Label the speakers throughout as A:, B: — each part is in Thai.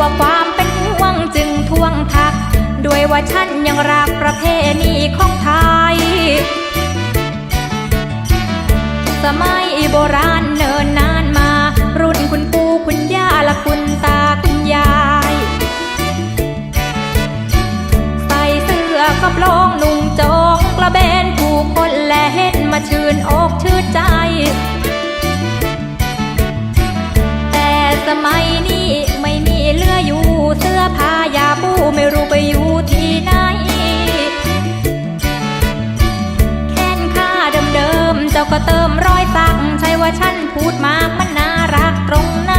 A: ว่าความเป็นห่วงจึงทวงทัก ด้วยว่าฉันยังรักประเพณีของไทย สมัยโบราณเนินนานมา รุ่นคุณปู่คุณย่าและคุณตาคุณยาย ใส่เสื้อกระโปรงนุ่งจงกระเบนผู้คนแลเห็นมาชื่นอกชื่นใจ แต่สมัยนี้ ก็เติมรอยสัก ใช่ว่าฉันพูดมากมันน่ารักตรงไหน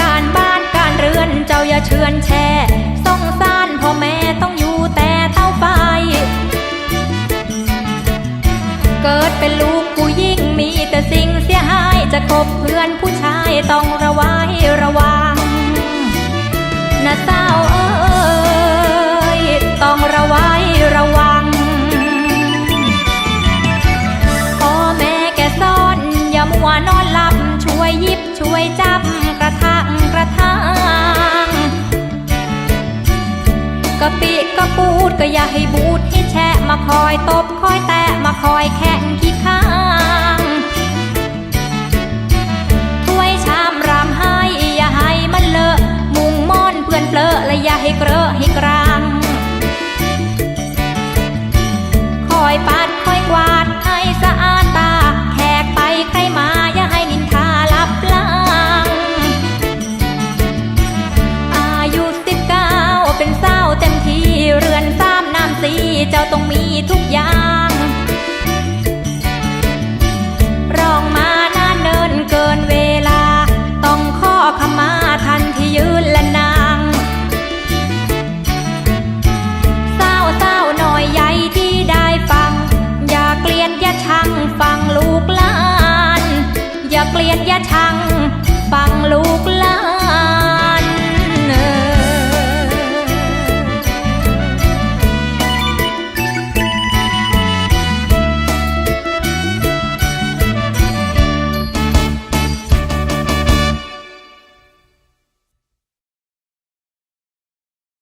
A: การบ้านการเรือนเจ้าอย่าเชือนแช่สงสารพ่อแม่ต้องอยู่แต่เต้าไฟ เกิดเป็นลูกผู้ยิ่งมีแต่สิ่งเสียหาย จะคบเพื่อนผู้ชายต้องระไว้ระวังนะเศร้าเอ้ยต้องระว้ร ยจับกระทังกระทังกะปิกะปูดก็อย่าให้บูดให้แชะมาคอยตบคอยแตะมาคอยแข่งขี้ข้างถ้วยชามรามให้อย่าให้มันเลอะ มุงม่อนเปื้อนเปลอะและอย่าให้เกรอะให้กลา เจ้าต้องมีทุกอย่าง รองมานานเนินเกินเวลา ต้องข้อขมาทันที่ยืนและนางเศร้าเศร้าหน่อยใหญ่ที่ได้ฟัง อย่าเกลียดอย่าชังฟังลูกหลาน อย่าเกลียดอย่าชัง